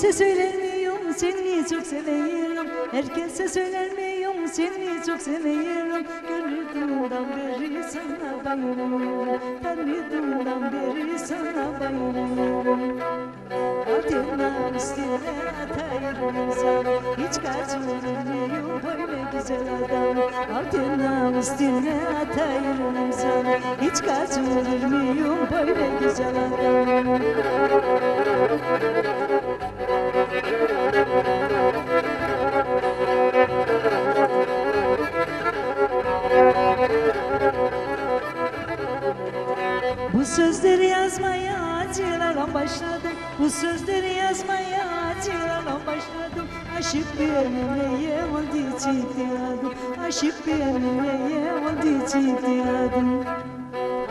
Herkese söylermiyorum seni çok seviyorum Herkese söylermiyorum seni çok seviyorum Gönlümden beri sana bayılıyorum Tanıdığımdan beri sana bayılıyorum Adına üstüne atayırım sana. Hiç kaçırmıyorum böyle güzel adam. Adına üstüne atayırım sana. Hiç kaçırmıyorum böyle güzel adam sözleri yazmaya acılarla başladım Bu sözleri yazmaya acılarla başladım Aşık bir emniyeye oldu ciddi adım Aşık bir emniyeye oldu ciddi adım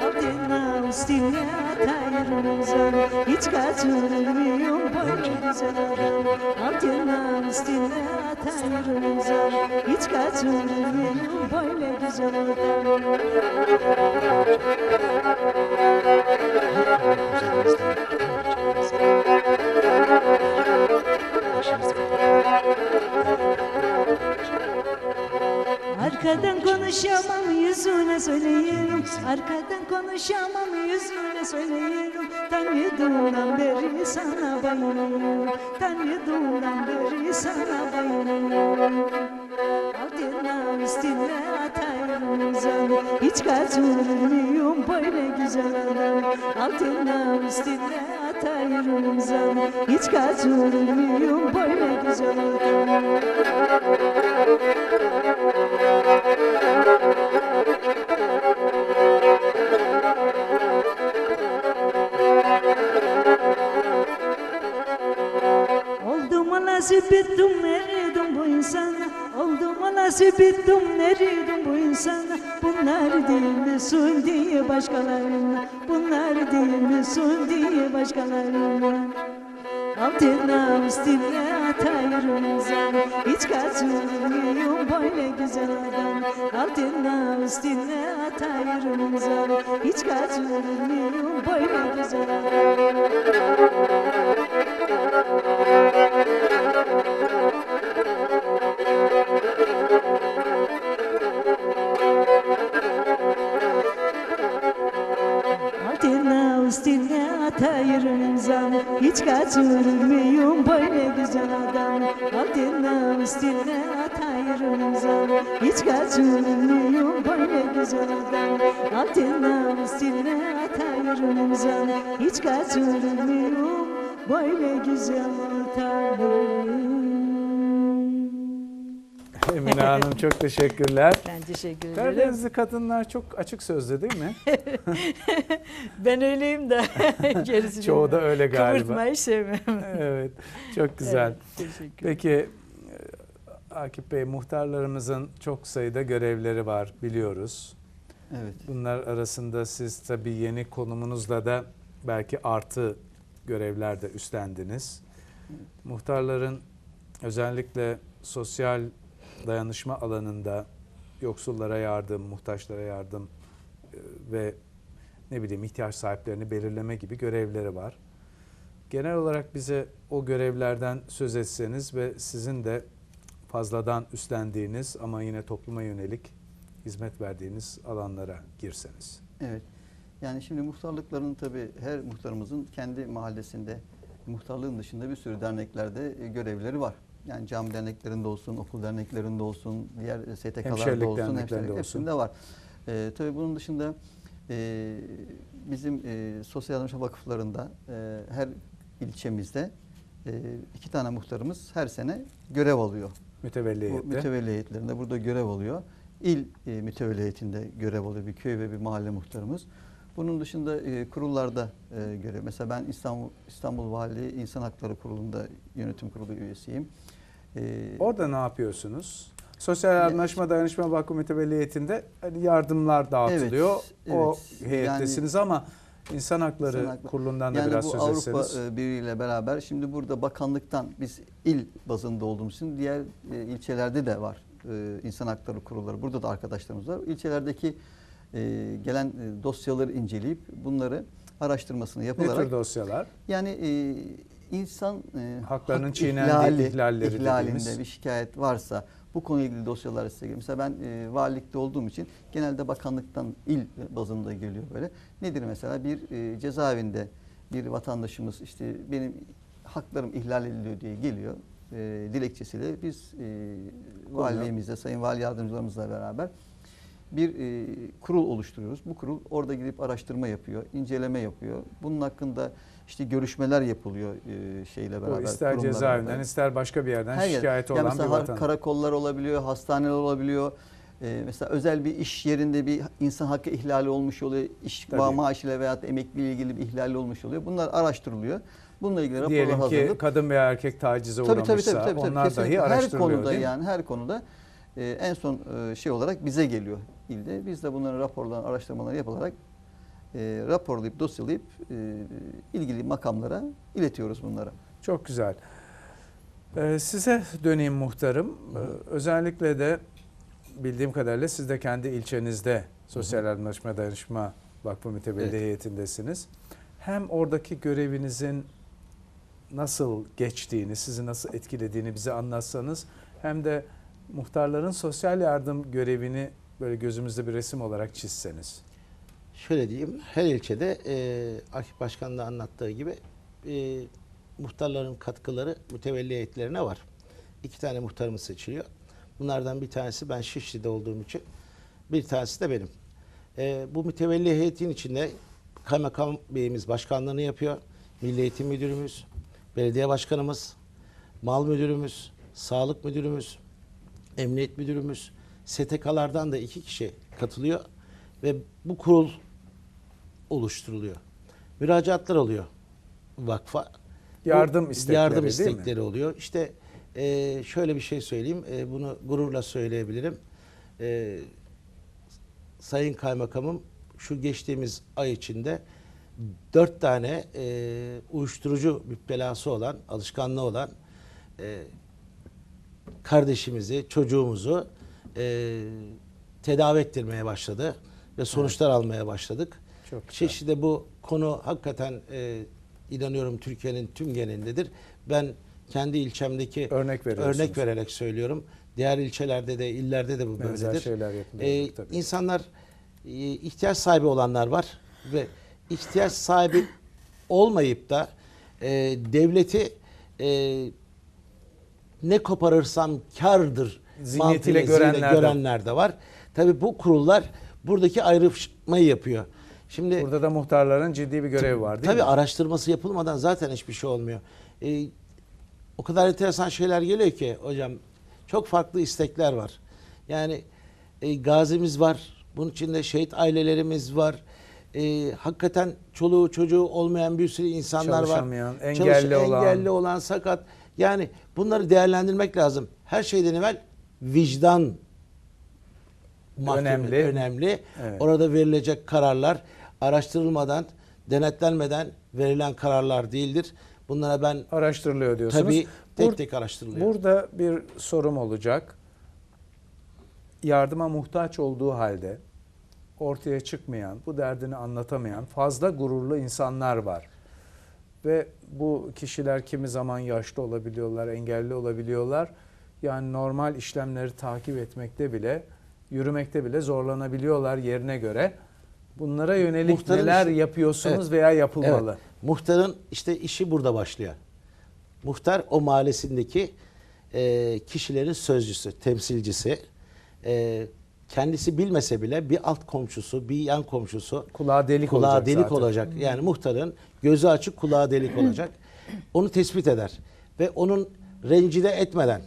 Adına üstüne atayırım sana Hiç kaçırmıyorum böyle güzel adam Adına üstüne atayırım sana Hiç kaçırmıyorum böyle güzel adam Arkadan konuşamam yüzüne söyleyeyim. Arkadan konuşamam yüzüne söyleyeyim. Tanıdığımdan beri sana bayılıyorum Tanıdığımdan beri sana bayılıyorum Adına üstüne atayım sana Hiç kaçırmıyorum böyle güzel adam. Altına üstüne atayım sana Hiç kaçırmıyorum böyle güzel adam nasip ettim eridim bu insana. Oldu mu nasip ettim eridim bu insana. Bunlar değil mi sun diye başkalarına. Bunlar değil mi sun diye başkalarına. Altına üstüne atayırım sana Hiç kaçırmıyorum böyle güzel adam. Altına üstüne atayırım sana Hiç kaçırmıyorum böyle güzel adam kaçırmıyorum böyle güzel adam. Altına üstüne atayırım sana Hiç kaçırmıyorum böyle güzel adam. Altına üstüne atayırım sana Hiç kaçırmıyorum böyle güzel adam Emine Hanım çok teşekkürler. Ben teşekkür ederim. Karadenizli kadınlar çok açık sözlü değil mi? Ben öyleyim de gerisini Çoğu da öyle galiba. Kıvırtmayı sevmem. evet, çok güzel. Evet, teşekkür Peki e, Akif Bey muhtarlarımızın çok sayıda görevleri var biliyoruz. Evet. Bunlar arasında siz tabii yeni konumunuzla da belki artı görevler de üstlendiniz. Muhtarların özellikle sosyal dayanışma alanında yoksullara yardım, muhtaçlara yardım e, ve ne bileyim ihtiyaç sahiplerini belirleme gibi görevleri var. Genel olarak bize o görevlerden söz etseniz ve sizin de fazladan üstlendiğiniz ama yine topluma yönelik hizmet verdiğiniz alanlara girseniz. Evet. Yani şimdi muhtarlıkların tabii her muhtarımızın kendi mahallesinde muhtarlığın dışında bir sürü derneklerde e, görevleri var. Yani cami derneklerinde olsun, okul derneklerinde olsun, diğer STK'larda Hemşerilik olsun, hemşerilik olsun. hepsinde var. Ee, tabii bunun dışında e, bizim e, sosyal yardımcı vakıflarında e, her ilçemizde e, iki tane muhtarımız her sene görev alıyor. Mütevelli Bu heyette. mütevelli heyetlerinde burada görev alıyor. İl e, mütevelli heyetinde görev alıyor bir köy ve bir mahalle muhtarımız. Bunun dışında e, kurullarda e, görev. Mesela ben İstanbul İstanbul Valiliği İnsan Hakları Kurulu'nda yönetim kurulu üyesiyim. E, Orada ne yapıyorsunuz? Sosyal Yardımlaşma Dayanışma Vakfı Mütevelliyetinde hani yardımlar dağıtılıyor. Evet, o evet. heyettesiniz ama İnsan Hakları İnsan Hakları- Kurulu'ndan da yani biraz bu söz Avrupa etseniz. e, Birliği ile beraber şimdi burada bakanlıktan biz il bazında olduğumuz için diğer e, ilçelerde de var e, insan hakları kurulları. Burada da arkadaşlarımız var. İlçelerdeki e, gelen e, dosyaları inceleyip bunları araştırmasını ne yapılarak tür dosyalar? Yani e, insan e, Haklarının hak çiğnendiği ihlalleri ihlalinde dediğimiz. bir şikayet varsa bu konuyla ilgili dosyalar size geliyor. Mesela ben e, valilikte olduğum için genelde bakanlıktan il bazında geliyor böyle. Nedir mesela bir e, cezaevinde bir vatandaşımız işte benim haklarım ihlal ediliyor diye geliyor. E, dilekçesiyle biz e, valiliğimizle, sayın vali yardımcılarımızla beraber bir e, kurul oluşturuyoruz. Bu kurul orada gidip araştırma yapıyor, inceleme yapıyor. Bunun hakkında işte görüşmeler yapılıyor e, şeyle beraber. Bu ister cezaevinden ister başka bir yerden Her yer. şikayeti Yani olan bir mesela ha- vatandaş. karakollar olabiliyor, hastaneler olabiliyor. Ee, mesela özel bir iş yerinde bir insan hakkı ihlali olmuş oluyor. İş Tabii. maaşıyla veya emekliyle ilgili bir ihlali olmuş oluyor. Bunlar araştırılıyor. Bununla ilgili raporlar Diyelim ki hazırlanıp kadın veya erkek tacize tabii, uğramışsa tabii, tabii, tabii, tabii, onlar kesinlikle. dahi her araştırılıyor konuda değil mi? yani her konuda e, en son e, şey olarak bize geliyor ilde. Biz de bunların raporlarını, araştırmaları yapılarak e, raporlayıp dosyalayıp e, ilgili makamlara iletiyoruz bunları. Çok güzel. Ee, size döneyim muhtarım. Ee, özellikle de bildiğim kadarıyla siz de kendi ilçenizde Sosyal Yardımlaşma Dayanışma Vakfı Mütevelli Evet. heyetindesiniz. Hem oradaki görevinizin nasıl geçtiğini, sizi nasıl etkilediğini bize anlatsanız hem de muhtarların sosyal yardım görevini böyle gözümüzde bir resim olarak çizseniz. Şöyle diyeyim, her ilçede e, Akif Başkan da anlattığı gibi e, muhtarların katkıları mütevelli heyetlerine var. İki tane muhtarımız seçiliyor. Bunlardan bir tanesi ben Şişli'de olduğum için, bir tanesi de benim. E, bu mütevelli heyetin içinde kaymakam beyimiz başkanlığını yapıyor. Milli Eğitim Müdürümüz, belediye başkanımız, mal müdürümüz, sağlık müdürümüz, emniyet müdürümüz, STK'lardan da iki kişi katılıyor ve bu kurul oluşturuluyor. Müracaatlar oluyor vakfa. Bu Yardım istekleri yardım değil mi? istekleri oluyor. İşte e, şöyle bir şey söyleyeyim. E, bunu gururla söyleyebilirim. E, Sayın Kaymakamım şu geçtiğimiz ay içinde dört tane e, uyuşturucu müptelası olan, alışkanlığı olan e, kardeşimizi, çocuğumuzu e, tedavi ettirmeye başladı ve sonuçlar almaya başladık. Çok. Çeşitli bu konu hakikaten e, inanıyorum Türkiye'nin tüm genelindedir. Ben kendi ilçemdeki Örnek örnek vererek söylüyorum. Diğer ilçelerde de illerde de bu Benzer böyledir. şeyler Ee, tabii. insanlar e, ihtiyaç sahibi olanlar var ve ihtiyaç sahibi olmayıp da e, devleti e, ne koparırsam kardır Zihniyetiyle görenler görenler de var. Tabii bu kurullar buradaki ayrışmayı yapıyor. Şimdi Burada da muhtarların ciddi bir görevi var değil Tabii mi? araştırması yapılmadan zaten hiçbir şey olmuyor. Ee, o kadar enteresan şeyler geliyor ki hocam çok farklı istekler var. Yani e, gazimiz var. Bunun içinde şehit ailelerimiz var. E, hakikaten çoluğu çocuğu olmayan bir sürü insanlar var. Çalış- engelli olan. engelli olan, sakat. Yani bunları değerlendirmek lazım. Her şeyden evvel vicdan Önemli. önemli. Evet. Orada verilecek kararlar araştırılmadan, denetlenmeden verilen kararlar değildir. Bunlara ben Araştırılıyor diyorsunuz. tabii tek Bur- tek araştırılıyor. Burada bir sorum olacak. Yardıma muhtaç olduğu halde ortaya çıkmayan, bu derdini anlatamayan fazla gururlu insanlar var. Ve bu kişiler kimi zaman yaşlı olabiliyorlar, engelli olabiliyorlar. Yani normal işlemleri takip etmekte bile, yürümekte bile zorlanabiliyorlar yerine göre. Bunlara yönelik Muhtarın neler işi- yapıyorsunuz Evet. veya yapılmalı? Evet. Muhtarın işte işi burada başlıyor. Muhtar o mahallesindeki e, kişilerin sözcüsü, temsilcisi. E, kendisi bilmese bile bir alt komşusu, bir yan komşusu Kulağı delik kulağı olacak delik zaten. olacak. Yani muhtarın gözü açık, kulağı delik olacak. Onu tespit eder ve onun rencide etmeden,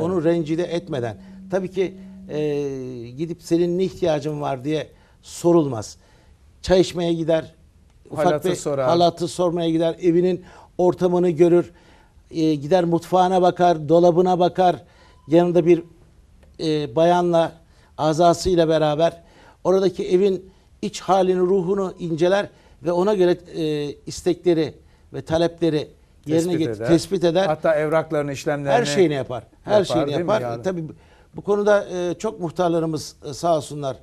onu rencide etmeden. Tabii ki e, gidip senin ne ihtiyacın var diye sorulmaz. Çay içmeye gider, ufak Halatı bir sorar. halatı sormaya gider, evinin ortamını görür, e, gider mutfağına bakar, dolabına bakar, yanında bir e, bayanla azasıyla beraber oradaki evin iç halini, ruhunu inceler ve ona göre e, istekleri ve talepleri yerine Tespit get- eder. tespit eder. Hatta evraklarını, işlemlerini Her şeyini yapar. Her yapar, şeyini yapar. Yani- Tabii bu konuda e, çok muhtarlarımız e, sağ olsunlar.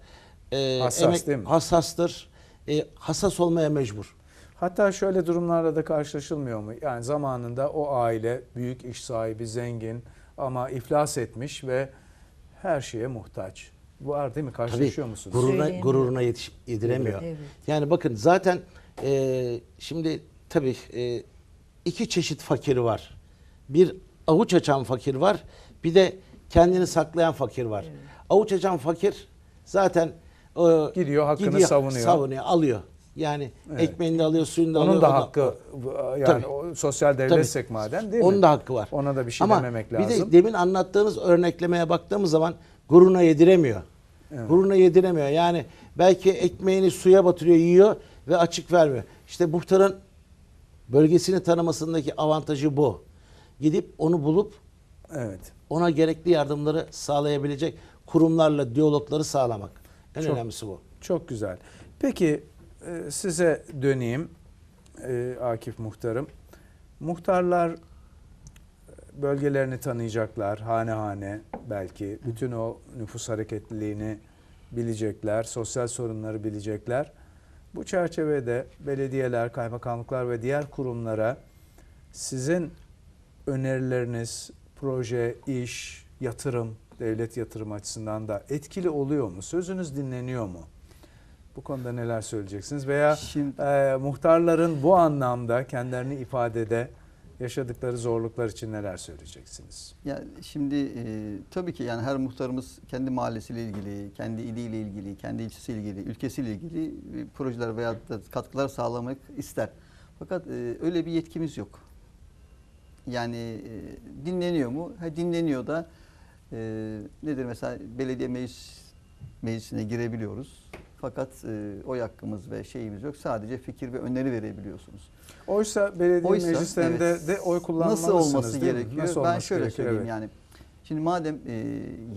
E, Hassas değil mi? Hassastır. E, hassas olmaya mecbur. Hatta şöyle durumlarla da karşılaşılmıyor mu? Yani zamanında o aile büyük iş sahibi, zengin ama iflas etmiş ve her şeye muhtaç. Var değil mi? Karşılaşıyor musunuz? Gururuna, gururuna yetiş, yediremiyor. Evet. Yani bakın zaten e, şimdi tabii e, iki çeşit fakir var. Bir avuç açan fakir var. Bir de kendini saklayan fakir var. Avuç açan fakir zaten e, Gidiyor, hakkını savunuyor. Savunuyor, alıyor. Yani ekmeğini de alıyor, suyunu da alıyor. Onun da o hakkı yani Tabii. o sosyal Tabii. devletsek madem değil mi? Onun da hakkı var. Ona da bir şey Ama dememek bir lazım. de demin anlattığınız örneklemeye baktığımız zaman gururuna yediremiyor. Gururuna yediremiyor. Yani belki ekmeğini suya batırıyor, yiyor ve açık vermiyor. İşte muhtarın bölgesini tanımasındaki avantajı bu. Gidip onu bulup Evet. ona gerekli yardımları sağlayabilecek kurumlarla diyalogları sağlamak. En Çok- önemlisi bu. Çok güzel. Peki e, size döneyim e, Akif Muhtarım. Muhtarlar e, bölgelerini tanıyacaklar hane hane belki. Bütün o nüfus hareketliliğini bilecekler, sosyal sorunları bilecekler. Bu çerçevede belediyeler, kaymakamlıklar ve diğer kurumlara sizin önerileriniz, proje, iş, yatırım, devlet yatırım açısından da etkili oluyor mu? Sözünüz dinleniyor mu? Bu konuda neler söyleyeceksiniz? Veya Şimdi- e, muhtarların bu anlamda kendilerini ifadede yaşadıkları zorluklar için neler söyleyeceksiniz? Ya şimdi e, tabii ki yani her muhtarımız kendi mahallesiyle ilgili, kendi iliyle ilgili, kendi ilçesiyle ilgili, ülkesiyle ilgili e, projeler veya da katkılar sağlamak ister. Fakat e, öyle bir yetkimiz yok. Yani e, dinleniyor mu? Ha, dinleniyor da e, nedir mesela belediye meclis meclisine girebiliyoruz. Fakat e, oy hakkımız ve şeyimiz yok. Sadece fikir ve öneri verebiliyorsunuz. Oysa belediye Oysa, meclislerinde evet. de oy kullanmalısınız Nasıl olması gerekiyor? Nasıl ben şöyle gerekiyor? söyleyeyim Evet. yani. Şimdi madem e,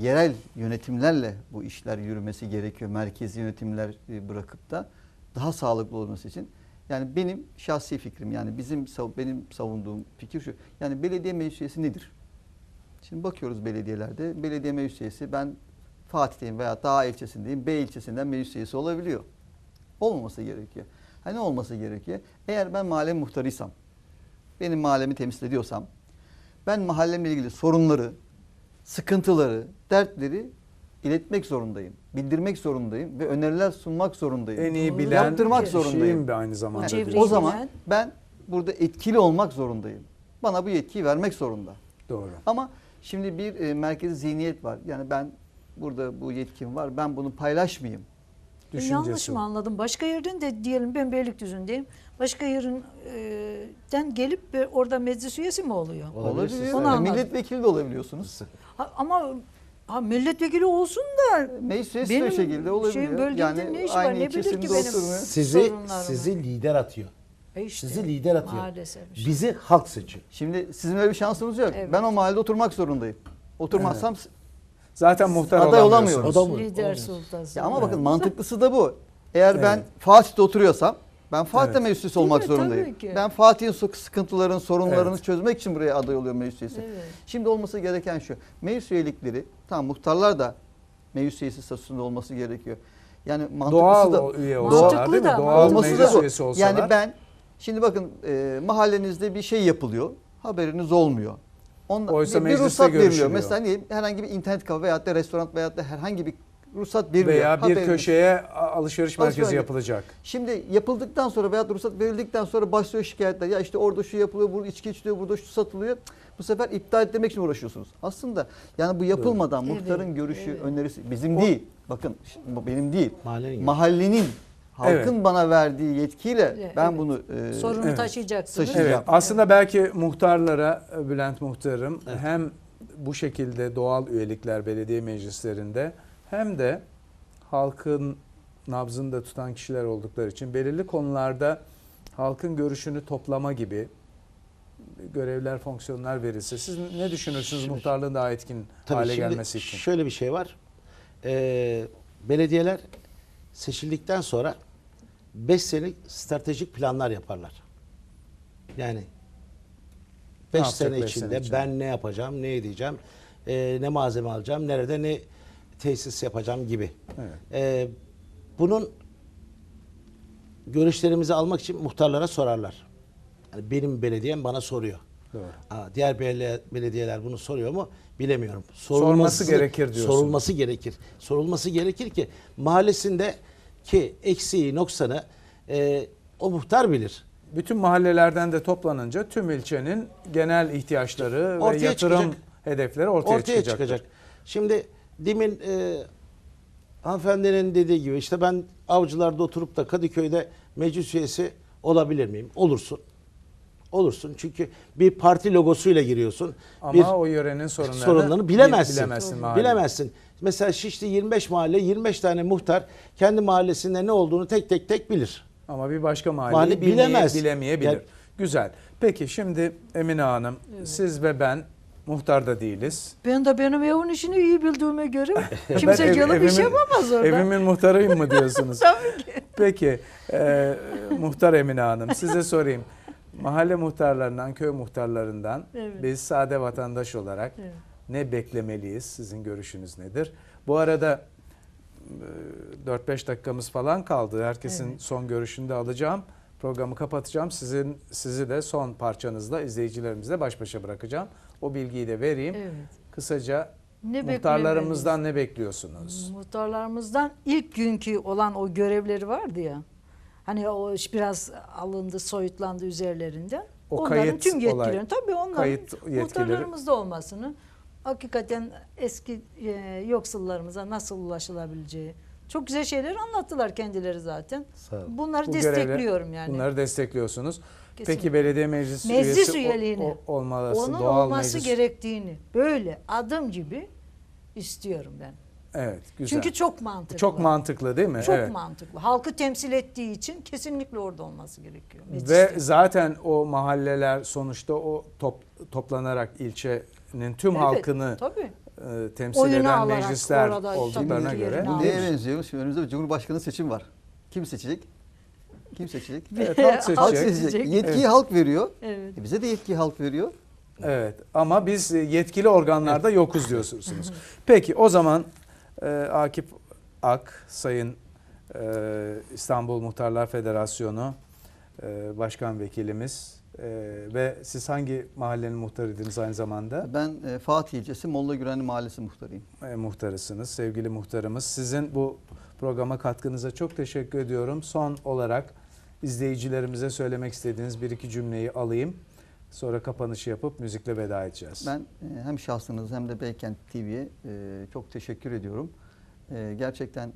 yerel yönetimlerle bu işler yürümesi gerekiyor, merkezi yönetimler e, bırakıp da daha sağlıklı olması için yani benim şahsi fikrim yani bizim benim savunduğum fikir şu. Yani belediye meclis üyesi nedir? Şimdi bakıyoruz belediyelerde. Belediye meclis üyesi ben Fatih'teyim veya daha ilçesindeyim. B ilçesinden meclis üyesi olabiliyor. Olmaması gerekiyor. Ha ne olması gerekiyor? Eğer ben mahalle muhtarıysam, benim mahallemi temsil ediyorsam, ben mahallemle ilgili sorunları, sıkıntıları, dertleri iletmek zorundayım. Bildirmek zorundayım ve öneriler sunmak zorundayım. En iyi bilen Yaptırmak zorundayım. bir aynı zamanda. Çevreyi o zaman ben burada etkili olmak zorundayım. Bana bu yetkiyi vermek zorunda. Doğru. Ama şimdi bir e, merkezi zihniyet var. Yani ben burada bu yetkim var. Ben bunu paylaşmayayım. Ben Düşüncesi. yanlış mı anladım? Başka yerden de diyelim ben Beylikdüzü'ndeyim. Başka yerinden gelip be- orada meclis üyesi mi oluyor? Olabilir. Onu Yani. Milletvekili de olabiliyorsunuz. Ha, ama ha, milletvekili olsun da Meclis üyesi de benim şekilde olabiliyor. şeyin bölgemde yani ne işi var? Ne bilir ki benim? Sizi sorunlarımı. sizi lider atıyor. E işte, Sizi lider atıyor. Maalesef. Bizi halk seçiyor. Şimdi sizin öyle bir şansınız yok. Evet. Ben o mahallede oturmak zorundayım. Oturmazsam Zaten muhtar Aday olamıyorsunuz. olamıyoruz. O da mı? Lider sultası. ya ama bakın mantıklısı da bu. Eğer ben Evet. Fatih'te oturuyorsam ben Fatih'te Evet. meclis Değil olmak mi? zorundayım. Tabii ki. Ben Fatih'in sık- sıkıntılarını, sorunlarını Evet. çözmek için buraya aday oluyorum meclis üyesi. Evet. Şimdi olması gereken şu. Meclis üyelikleri tamam muhtarlar da meclis üyesi statüsünde olması gerekiyor. Yani mantıklısı Doğal da üye Mantıklı olsalar değil mi? da, Doğal olması da bu. Yani ben şimdi bakın e, mahallenizde bir şey yapılıyor. Haberiniz olmuyor. Ondan, Oysa bir, bir ruhsat veriliyor. Mesela ne diyeyim, herhangi bir internet kafe veyahut da restoran veyahut da herhangi bir ruhsat veriliyor. veya bir Haberiniz- köşeye alışveriş merkezi Alışveriş- yapılacak. Şimdi yapıldıktan sonra veyahut ruhsat verildikten sonra başlıyor şikayetler. Ya işte orada şu yapılıyor, burada içki içiliyor, burada şu satılıyor. Bu sefer iptal etmek için uğraşıyorsunuz. Aslında yani bu yapılmadan Evet, muhtarın görüşü, evet. önerisi bizim O- değil. Bakın bu benim değil. Mahallenin görüşü. Mahallenin halkın Evet. bana verdiği yetkiyle Evet. ben bunu e, Sorunu Evet. taşıyacaksınız. Taşıyacağım. Evet. Aslında belki muhtarlara Bülent Muhtarım hem bu şekilde doğal üyelikler belediye meclislerinde hem de halkın nabzını da tutan kişiler oldukları için belirli konularda halkın görüşünü toplama gibi görevler, fonksiyonlar verilse siz ne düşünürsünüz Şimdi- muhtarlığın daha etkin Tabii hale şimdi gelmesi için? Şöyle bir şey var. Ee, belediyeler seçildikten sonra 5 senelik stratejik planlar yaparlar. Yani 5 yapacak sene beş içinde sene ben ne yapacağım, ne edeceğim, e, ne malzeme alacağım, nerede ne tesis yapacağım gibi. Evet. Ee, bunun görüşlerimizi almak için muhtarlara sorarlar. Yani benim belediyem bana soruyor. Doğru. Diğer belediye- belediyeler bunu soruyor mu bilemiyorum. Sorması gerekir diyorsunuz. Sorulması gerekir. Sorulması gerekir ki mahallesinde ki eksiği noksanı e, o muhtar bilir. Bütün mahallelerden de toplanınca tüm ilçenin genel ihtiyaçları ve Ortaya yatırım çıkacak. hedefleri ortaya, ortaya çıkacaktır. çıkacak. Şimdi demin e, hanımefendinin dediği gibi işte ben avcılarda oturup da Kadıköy'de meclis üyesi olabilir miyim? Olursun. Olursun. Çünkü bir parti logosuyla giriyorsun. Ama bir o yörenin sorunlarını, sorunlarını bilemezsin. bilemezsin mahalle. Bilemezsin. Mesela Şişli 25 mahalle 25 tane muhtar kendi mahallesinde ne olduğunu tek tek tek bilir. Ama bir başka mahalleyi Mahalle bilmeye, bilemez. bilemeyebilir. Yani- Güzel. Peki şimdi Emine Hanım siz ve ben muhtar da değiliz. Ben de benim evin işini iyi bildiğime göre kimse ev- gelip iş evimin- yapamaz orada. Evimin muhtarıyım mı diyorsunuz? Tabii ki. Peki e, muhtar Emine Hanım size sorayım. Mahalle muhtarlarından, köy muhtarlarından Evet. biz sade vatandaş olarak Evet. ne beklemeliyiz? Sizin görüşünüz nedir? Bu arada e, 4-5 dakikamız falan kaldı. Herkesin Evet. son görüşünü de alacağım. Programı kapatacağım. Sizin sizi de son parçanızla izleyicilerimizle baş başa bırakacağım. O bilgiyi de vereyim. Evet. Kısaca Ne muhtarlarımızdan ne bekliyorsunuz? Muhtarlarımızdan ilk günkü olan o görevleri vardı ya. Hani o iş biraz alındı, soyutlandı üzerlerinde. O onların kayıt tüm olay- yetkilerini tabii onların kayıt muhtarlarımızda olmasını hakikaten eski e, yoksullarımıza nasıl ulaşılabileceği çok güzel şeyler anlattılar kendileri zaten. Sağ olun. Bunları Bu görevle- destekliyorum yani. Bunları destekliyorsunuz. Kesinlikle. Peki belediye meclis, Meclis üyesi üyeliğini, o- Onun doğal olması meclis. gerektiğini böyle adım gibi istiyorum ben. Evet, güzel. Çünkü çok mantıklı. çok mantıklı değil mi? Çok evet. mantıklı. Halkı temsil ettiği için kesinlikle orada olması gerekiyor. Ve Mecliste. zaten o mahalleler sonuçta o top, toplanarak ilçenin tüm Evet, halkını tabii. e, temsil Oyunu eden meclisler olduklarına göre. Bu neye benziyor? Şimdi önümüzde bir Cumhurbaşkanı seçim var. Kim seçecek? Kim seçecek? Evet, halk seçecek. Halk seçecek. Yetkiyi Evet. halk veriyor. Evet. E bize de yetkiyi halk veriyor. Evet ama biz yetkili organlarda yokuz diyorsunuz. Peki o zaman e, Akif Ak, Sayın e, İstanbul Muhtarlar Federasyonu e, Başkan Vekilimiz e, ve siz hangi mahallenin muhtarıydınız aynı zamanda? Ben e, Fatih ilçesi Molla Güvenli Mahallesi muhtarıyım. e, muhtarısınız, sevgili muhtarımız. Sizin bu programa katkınıza çok teşekkür ediyorum. Son olarak izleyicilerimize söylemek istediğiniz bir iki cümleyi alayım. Sonra kapanışı yapıp müzikle veda edeceğiz. Ben e, hem şahsınız hem de Beykent TV'ye e, çok teşekkür ediyorum. E, Gerçekten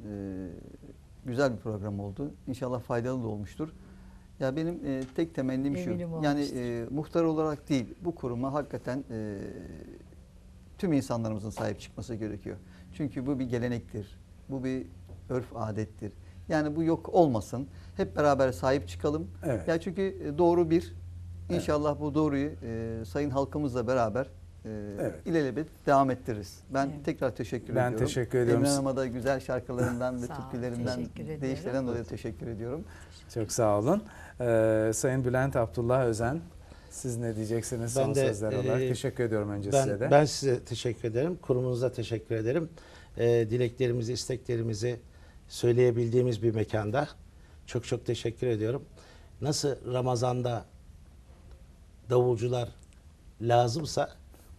güzel bir program oldu. İnşallah faydalı da olmuştur. Ya benim e, tek temennim şu. Yani e, muhtar olarak değil bu kuruma hakikaten e, tüm insanlarımızın sahip çıkması gerekiyor. Çünkü bu bir gelenektir. Bu bir örf adettir. Yani bu yok olmasın. Hep beraber sahip çıkalım. Evet. Ya çünkü doğru bir. İnşallah bu doğruyu e, sayın halkımızla beraber e, Evet. ilelebet devam ettiririz. Ben Evet. tekrar teşekkür Ben ediyorum. teşekkür ediyorum. Emre Hanım'a da güzel şarkılarından ve türkülerinden, teşekkür ediyorum. deyişlerinden dolayı teşekkür ediyorum. Çok sağ olun. Ee, Sayın Bülent Abdullah Özen, siz ne diyeceksiniz Ben son de, sözler olarak? e, Teşekkür ediyorum önce size Ben, de. ben size teşekkür ederim. Kurumunuza teşekkür ederim. Ee, dileklerimizi, isteklerimizi söyleyebildiğimiz bir mekanda. Çok çok teşekkür ediyorum. Nasıl Ramazan'da davulcular lazımsa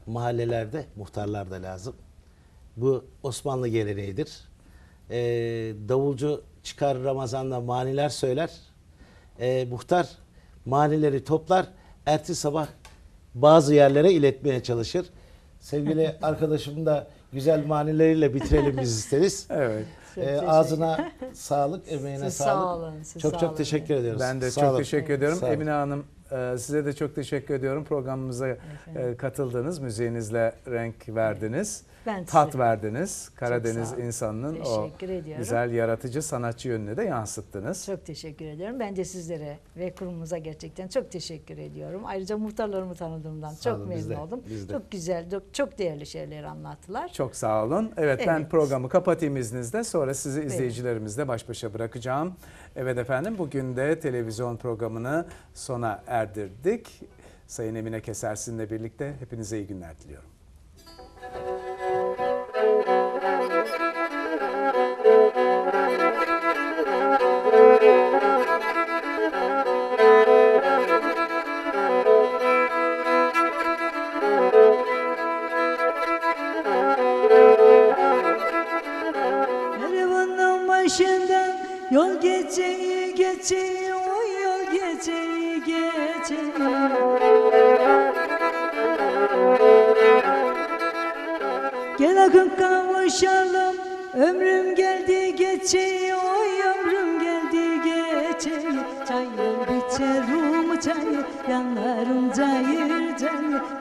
mahallelerde muhtarlar da lazım. Bu Osmanlı geleneğidir. Ee, davulcu çıkar Ramazan'da maniler söyler. Ee, muhtar manileri toplar. Ertesi sabah bazı yerlere iletmeye çalışır. Sevgili arkadaşım da güzel manileriyle bitirelim biz isteriz. Evet. Teşekkür- ağzına sağlık, emeğine Siz sağlık. sağ olun, siz çok sağ çok olun. teşekkür ediyoruz. Ben de Sağ çok olun. teşekkür ediyorum. Sağ. Emine Hanım e, size de çok teşekkür ediyorum. Programımıza e, katıldınız. Müziğinizle renk verdiniz. Ben tat size- verdiniz. Karadeniz insanının o ediyorum. güzel yaratıcı sanatçı yönünü de yansıttınız. Çok teşekkür ediyorum. Ben de sizlere ve kurumumuza gerçekten çok teşekkür ediyorum. Ayrıca muhtarlarımı tanıdığımdan Sağ çok olun, biz memnun de, oldum. biz de. Çok güzel, çok, çok değerli şeyler anlattılar. Çok sağ olun. Evet, ben Evet. programı kapatayım izninizle. Sonra sizi izleyicilerimizle baş başa bırakacağım. Evet efendim bugün de televizyon programını sona erdirdik. Sayın Emine Kesersin'le birlikte hepinize iyi günler diliyorum.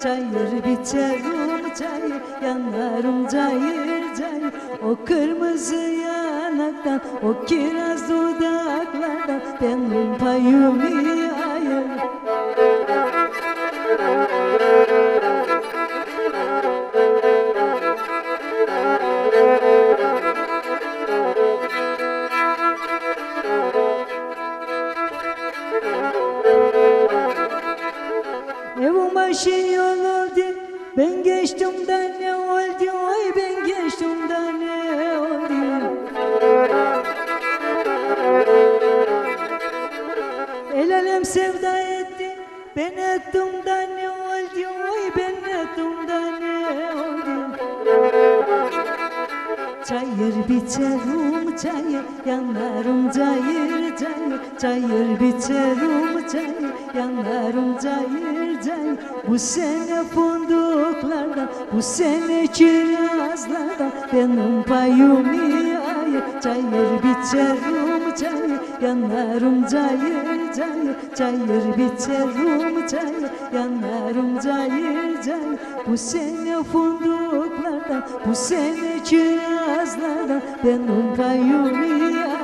Cayır Çayır biçerim çayır Yanlarım cayır cayır O kırmızı yanaktan O kiraz dudaklardan Benim payımı ayır Evin cayır Çayır biçerim çayır yanlarım cayır cayır Bu sene fındıklardan bu sene kirazlardan Benim payımı ayır. Çayır biçerim çayır yanlarım cayır cayır Çayır biçerim çayır yanlarım cayır cayır Bu sene fındıklardan bu sene kirazlardan Benim payımı ayır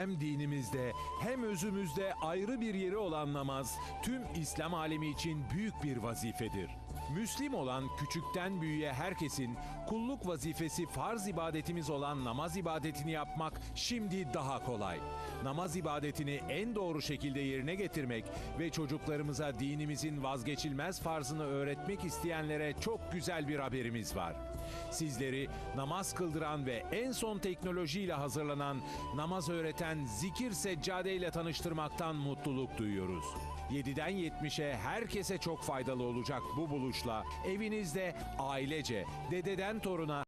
Hem dinimizde hem özümüzde ayrı bir yeri olan namaz tüm İslam alemi için büyük bir vazifedir. Müslim olan küçükten büyüğe herkesin kulluk vazifesi farz ibadetimiz olan namaz ibadetini yapmak şimdi daha kolay. Namaz ibadetini en doğru şekilde yerine getirmek ve çocuklarımıza dinimizin vazgeçilmez farzını öğretmek isteyenlere çok güzel bir haberimiz var. Sizleri namaz kıldıran ve en son teknolojiyle hazırlanan namaz öğreten Zikir Seccade ile tanıştırmaktan mutluluk duyuyoruz. 7'den 70'e herkese çok faydalı olacak bu buluşla evinizde ailece, dededen toruna